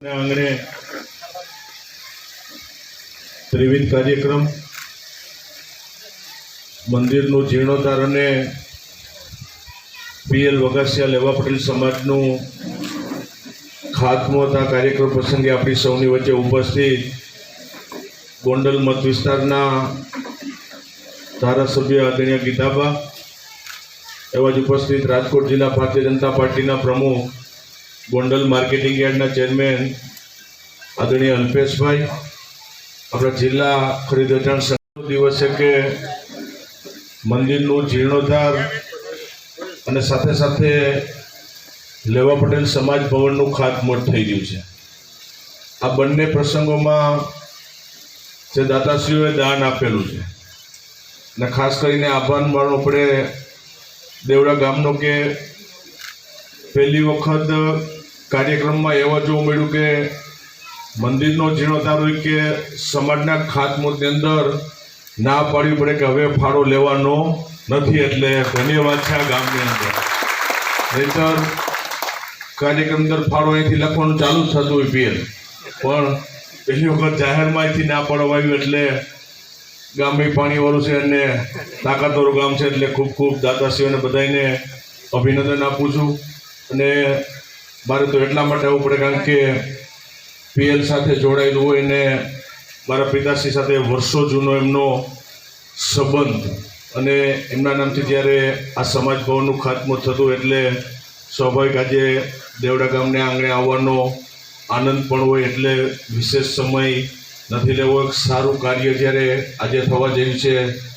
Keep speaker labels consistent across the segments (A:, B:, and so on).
A: આંગણે ત્રિવિધ કાર્યક્રમ, મંદિરનું જીર્ણોદ્ધાર અને પીએલ વગાસિયા લેવા પટેલ સમાજનું ખાતમુહૂર્ત આ કાર્યક્રમ પ્રસંગે આપણી સૌની વચ્ચે ઉપસ્થિત ગોંડલ મત વિસ્તારના ધારાસભ્ય આદરણીય ગીતાબા, એવા જ ઉપસ્થિત રાજકોટ જિલ્લા ભારતીય જનતા પાર્ટીના પ્રમુખ ગોંડલ માર્કેટિંગ યાર્ડના ચેરમેન આદરણીય અલ્પેશભાઈ, આપણા જિલ્લા ખરીદ વેચાણ દિવસે કે મંદિરનું જીર્ણોદ્ધાર અને સાથે સાથે લેવા પટેલ સમાજ ભવનનું ખાતમુહૂર્ત થઈ ગયું છે. આ બંને પ્રસંગોમાં જે દાતાશ્રીઓએ દાન આપેલું છે અને ખાસ કરીને આભાર માનવો પડે દેવડા ગામનો કે પહેલી વખત કાર્યક્રમમાં એવા જોવા મળ્યું કે મંદિરનો જીર્ણોદ્ધાર હોય કે સમાજના ખાતમુહૂર્તની અંદર ના પાડવી પડે કે હવે ફાળો લેવાનો નથી એટલે ધન્યવાદ છે આ ગામની અંદર. નહીતર કાર્યક્રમ અંદર ફાળો અહીંથી લખવાનું ચાલુ જ થતું હોય પીએલ. પણ પહેલી વખત જાહેરમાં અહીંથી ના પાડવા આવ્યું એટલે ગામે પાણીવાળું છે અને તાકાતવાળું ગામ છે એટલે ખૂબ ખૂબ દાદાશ્રીઓને બધાને અભિનંદન આપું છું. અને મારે તો એટલા માટે આવવું પડે કારણ કે પીએલ સાથે જોડાયેલું હોય ને મારા પિતાશ્રી સાથે વર્ષો જૂનો એમનો સંબંધ અને એમના નામથી જ્યારે આ સમાજ ભવનનું ખાતમુહૂર્ત થતું એટલે સ્વાભાવિક આજે દેવડા ગામને આંગણે આવવાનો આનંદ પણ હોય એટલે વિશેષ સમય નથી લેવો. એક સારું કાર્ય જ્યારે આજે થવા જેવું છે.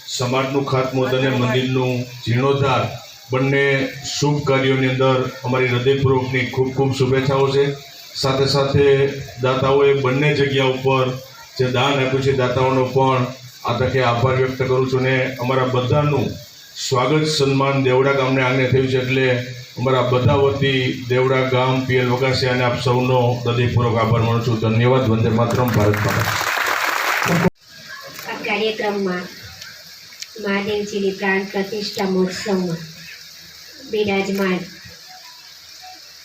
A: સમાજનું ખાતમુહૂર્ત અને મંદિરનું જીર્ણોદ્ધાર બંને શુભ કાર્યોની અંદર અમારી હૃદયપૂર્વકની ખૂબ ખૂબ શુભેચ્છાઓ છે. સાથે સાથે દાતાઓએ બંને જગ્યા ઉપર જે દાન આપ્યું છે દાતાઓનો પણ આ તકે આભાર વ્યક્ત કરું છું ને અમારા બધાનું સ્વાગત સન્માન દેવડા ગામને આંગણે થયું છે એટલે અમારા બધા વતી દેવડા ગામ પીએલ વગાસિયા અને આપ સૌનો હૃદયપૂર્વક આભાર માનું છું. ધન્યવાદ. વંદે માતરમ. ભારત
B: કાર્યક્રમમાં મહાદેવજીની પ્રાણ પ્રતિષ્ઠા મહોત્સવમાં બિરાજમાન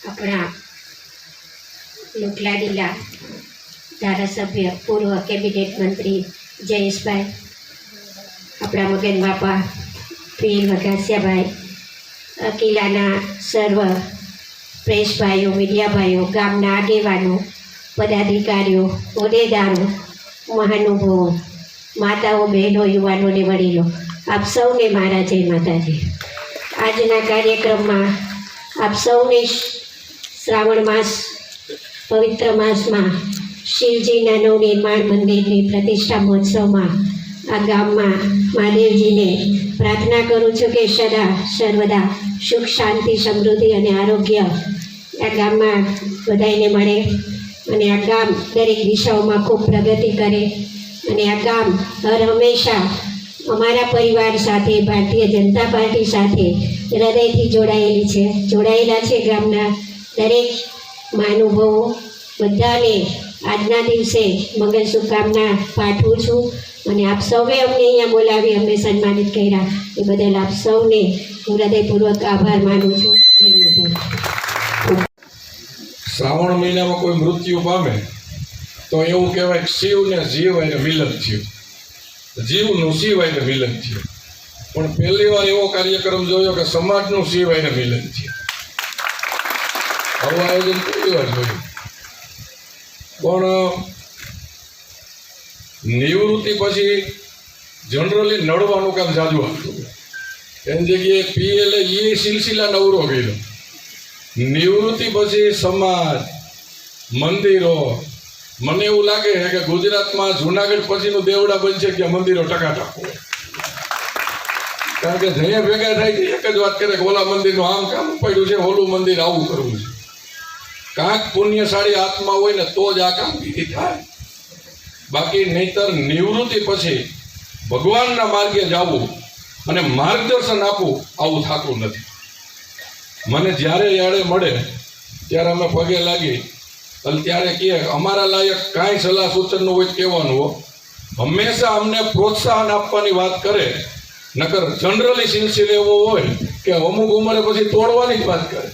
B: આપણા લોકલાડીલા ધારાસભ્ય, પૂર્વ કેબિનેટ મંત્રી જયેશભાઈ, આપણા મગન બાપા પીર વઘાસિયાભાઈ, અકીલાના સર્વ પ્રેસભાઈઓ, મીડિયાભાઈઓ, ગામના આગેવાનો, પદાધિકારીઓ, હોદ્દેદારો, મહાનુભવો, માતાઓ, બહેનો, યુવાનોને વડીલો, આપ સૌને મારા જય માતાજી. આજના કાર્યક્રમમાં આપ સૌને શ્રાવણ માસ, પવિત્ર માસમાં શિવજીના નવનિર્માણ મંદિરની પ્રતિષ્ઠા મહોત્સવમાં આ ગામમાં મહાદેવજીને પ્રાર્થના કરું છું કે સદા સર્વદા સુખ, શાંતિ, સમૃદ્ધિ અને આરોગ્ય આ ગામમાં બધાને મળે અને આ ગામ દરેક દિશાઓમાં ખૂબ પ્રગતિ કરે અને આ ગામ હર હંમેશા અમારા પરિવાર સાથે, ભારતીય જનતા પાર્ટી સાથે હૃદયથી જોડાયેલી છે. જોડાયેલા છે ગામના દરેક મહાનુભાવો. બધાને આજના દિવસે મંગલ શુભકામના પાઠવું છું. અને આપ સૌએ અમને અહીંયા બોલાવી અમને સન્માનિત કર્યા. એ બદલ આપ સૌને હું હૃદયપૂર્વક આભાર માનું છું. જય માતા
C: શ્રાવણ મહિનામાં કોઈ મૃત્યુ પામે, તો એવું કહેવાય કે શિવ ને જીવ એને મિલન થયું. જીવનું શિવ એને મિલન થયું. પણ પહેલી વાર એવો કાર્યક્રમ જોયો કે સમાજનું શિવ એને મિલન થયું. આવું આયોજન પહેલી વાર જોયું. પણ, નિવૃત્તિ પછી જનરલી નડવાનું કામ જાજુ હતું. એની જગ્યાએ પીએલએ એ સિલસિલા નવરો કર્યો. નિવૃત્તિ પછી સમાજ, મંદિરો મને એવું લાગે છે કે ગુજરાતમાં જુનાગઢ પછીનું દેવડા બનશે કે મંદિરો ટકાટક કારણ કે જઈએ ભેગા થાય છે, એક જ વાત કરે કે ઓલા મંદિરનું આમ કામ પડ્યું છે, ઓલું મંદિર આવું કરવું છે. કાંક પુણ્યશાળી આત્મા હોય ને તો જ આ કામગીરી થાય. બાકી નહીતર નિવૃત્તિ પછી ભગવાનના માર્ગે જવું અને માર્ગદર્શન આપવું આવું થતું નથી. મને જ્યારે યાડે મળે, ત્યારે અમે પગે લાગી અને ત્યારે કહે અમારા લાયક કાંઈ સલાહ સૂચનનું હોય કહેવાનું હંમેશા અમને પ્રોત્સાહન આપવાની વાત કરે. નકર જનરલી સિલસિલે એવો હોય કે અમુક ઉંમરે પછી તોડવાની જ વાત કરે.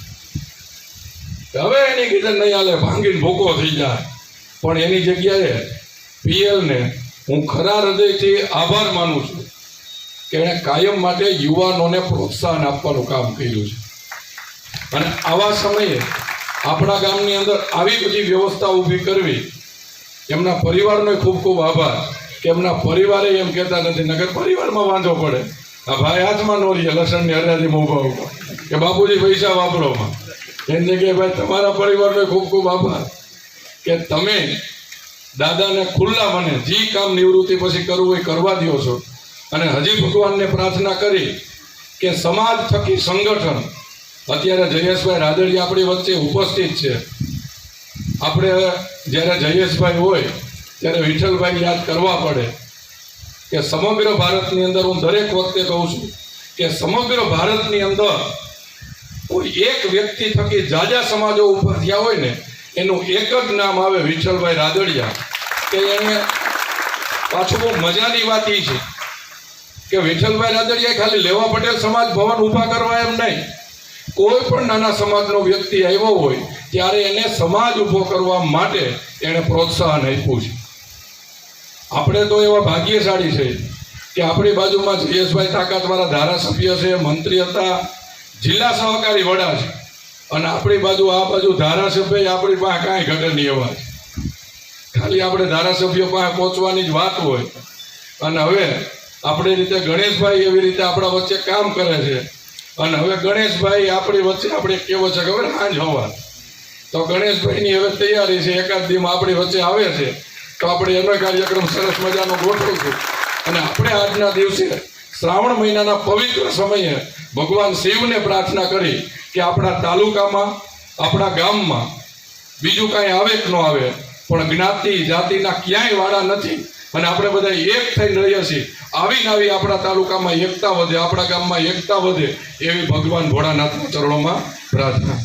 C: હવે એની કીધે નહીં હાલે, ભાંગીને ભૂકો થઈ જાય. પણ એની જગ્યાએ પીએલને હું ખરા હૃદયથી આભાર માનું છું કે એણે કાયમ માટે યુવાનોને પ્રોત્સાહન આપવાનું કામ કર્યું છે. અને આવા સમયે આપણા ગામની અંદર આવી બધી વ્યવસ્થા ઊભી કરવી. એમના પરિવારનો ખૂબ ખૂબ આભાર કે એમના પરિવારે એમ કહેતા નથી, નગર પરિવારમાં વાંધો પડે. આ ભાઈ હાથમાં નો રહીએ લસણની હરાજીમાં ઊભા ઊભા. કે બાપુજી પૈસા વાપરોમાં એમને કે ભાઈ, તમારા પરિવારનો ખૂબ ખૂબ આભાર કે તમે દાદાને ખુલ્લા મને જે કામ નિવૃત્તિ પછી કરવું હોય કરવા દો છો. અને હજી ભગવાનને પ્રાર્થના કરી કે સમાજ થકી સંગઠન અત્યારે જયેશભાઈ રાદડિયા આપણી વચ્ચે ઉપસ્થિત છે. આપણે જ્યારે જયેશભાઈ હોય, ત્યારે વિઠ્ઠલભાઈ યાદ કરવા પડે કે સમગ્ર ભારતની અંદર હું દરેક વખતે કહું છું કે સમગ્ર ભારતની અંદર કોઈ એક વ્યક્તિ થકી જાજા સમાજો ઉપર થયા હોય ને, એનું એક જ નામ આવે વિઠ્ઠલભાઈ રાદડિયા. કે એને પાછું બહુ મજાની વાત એ છે કે વિઠ્ઠલભાઈ રાદડિયા ખાલી લેવા પટેલ સમાજ ભવન ઊભા કરવા એમ નહીં. કોઈ પણ નાના સમાજનો વ્યક્તિ આવ્યો હોય, ત્યારે એને સમાજ ઊભો કરવા માટે એણે પ્રોત્સાહન આપ્યું છે. આપણે તો એવા ભાગ્યશાળી છે કે આપણી બાજુમાં જયેશભાઈ તાકાતવાળા ધારાસભ્ય છે, મંત્રી હતા, જિલ્લા સહકારી વડા છે. અને આપણી બાજુ, આ બાજુ ધારાસભ્ય આપણી પાસે કાંઈ ઘટે નહીં એવા ખાલી આપણે ધારાસભ્ય પાસે પહોંચવાની જ વાત હોય. અને હવે, આપણી રીતે ગણેશભાઈ એવી રીતે આપણા વચ્ચે કામ કરે છે. અને હવે ગણેશભાઈ આપણી વચ્ચે આપણે કેવો છે ખબર? સાંજ હોવા. તો ગણેશભાઈની હવે તૈયારી છે એકાદ દીમાં આપણી વચ્ચે આવે છે. તો આપણે એનો કાર્યક્રમ સરસ મજાનો ગોઠવીશું. અને આપણે આજના દિવસે શ્રાવણ મહિનાના પવિત્ર સમયે ભગવાન શિવને પ્રાર્થના કરી કે આપણા તાલુકામાં, આપણા ગામમાં બીજું કાંઈ આવે કે ન આવે, પણ જ્ઞાતિ જાતિના ક્યાંય વાળા નથી. અને આપણે બધા એક થઈ રહ્યા છીએ. આવીને આવી આપણા તાલુકામાં એકતા વધે, આપણા ગામમાં એકતા વધે એવી ભગવાન ભોળાનાથના ચરણોમાં પ્રાર્થના.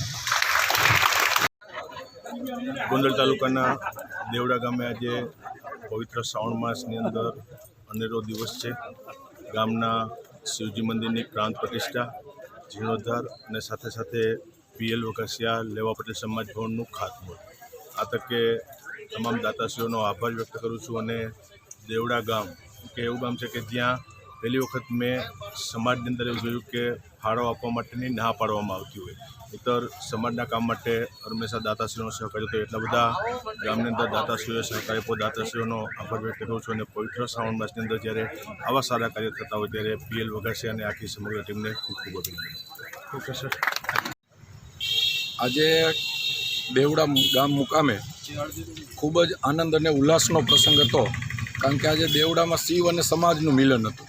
A: ગોંડલ તાલુકાના દેવડા ગામે આજે પવિત્ર શ્રાવણ માસની અંદર અનેરો દિવસ છે. ગામના શિવજી મંદિરની પ્રાંત પ્રતિષ્ઠા, જીર્ણોદ્ધાર અને સાથે સાથે પીએલ વકાસિયા લેવા પટેલ સમાજ ભવનનું ખાતમુહૂર્ત. આ તકે તમામ દાતાશ્રીઓનો આભાર વ્યક્ત કરું છું અને દેવડા ગામ, કે એવું ગામ છે કે જ્યાં પહેલી વખત મેં સમાજની અંદર એવું જોયું કે ફાળો આપવા માટેની ના પાડવામાં આવતી હોય. ઉત્તર સમાજના કામ માટે હંમેશા દાતાશ્રીઓનો સહકાર હતો એટલા બધા ગામની અંદર દાતાશ્રીઓએ સહકાર આપ્યો. દાતાશ્રીઓનો આભાર વ્યક્ત કરું છું અને પવિત્ર શ્રાવણ માસની અંદર જ્યારે આવા સારા કાર્ય થતા હોય ત્યારે પીએલ વગાડશે અને આખી સમગ્ર ટીમને ખૂબ ખૂબ અભિનંદન. Okay, sir.
D: આજે દેવડા ગામ મુકામે ખૂબ જ આનંદ અને ઉલ્લાસનો પ્રસંગ હતો, કારણ કે આજે દેવડામાં શિવ અને સમાજનું મિલન હતું.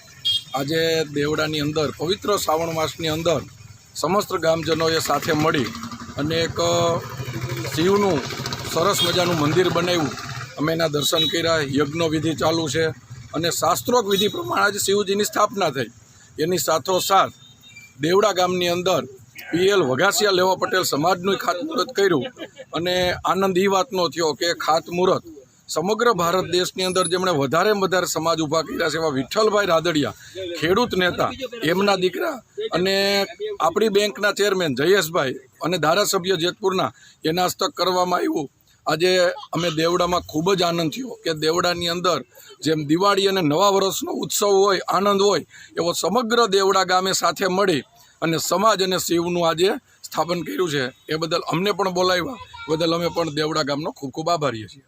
D: આજે દેવડાની અંદર, પવિત્ર શ્રાવણ માસની અંદર, સમસ્ત ગામજનોએ સાથે મળી અને એક શિવનું સરસ મજાનું મંદિર બનાવ્યું. અમે એના દર્શન કર્યા, યજ્ઞ વિધિ ચાલુ છે અને શાસ્ત્રોક વિધિ પ્રમાણે આજે શિવજીની સ્થાપના થઈ. એની સાથોસાથ દેવડા ગામની અંદર પીએલ વઘાસિયા, લેવા પટેલ સમાજનું ખાતમુહૂર્ત કર્યું અને આનંદ એ વાતનો થયો કે ખાતમુહૂર્ત. સમગ્ર ભારત દેશની અંદર જેમણે વધારે વધારે સમાજ ઊભા કર્યા છે એવા વિઠ્ઠલભાઈ રાદડિયા, ખેડૂત નેતા, એમના દીકરા અને આપણી બેંકના ચેરમેન જયેશભાઈ અને ધારાસભ્ય જેતપુરના એના હસ્તક કરવામાં આવ્યું. આજે અમે દેવડામાં ખૂબ જ આનંદ થયો કે દેવડાની અંદર જેમ દિવાળી અને નવા વર્ષનો ઉત્સવ હોય, આનંદ હોય, એવો સમગ્ર દેવડા ગામે સાથે મળી અને સમાજ અને શિવનું આજે સ્થાપન કર્યું છે એ બદલ અમને પણ બોલાવ્યા. બદલ અમે પણ દેવડા ગામનો ખૂબ ખૂબ આભારીએ છીએ.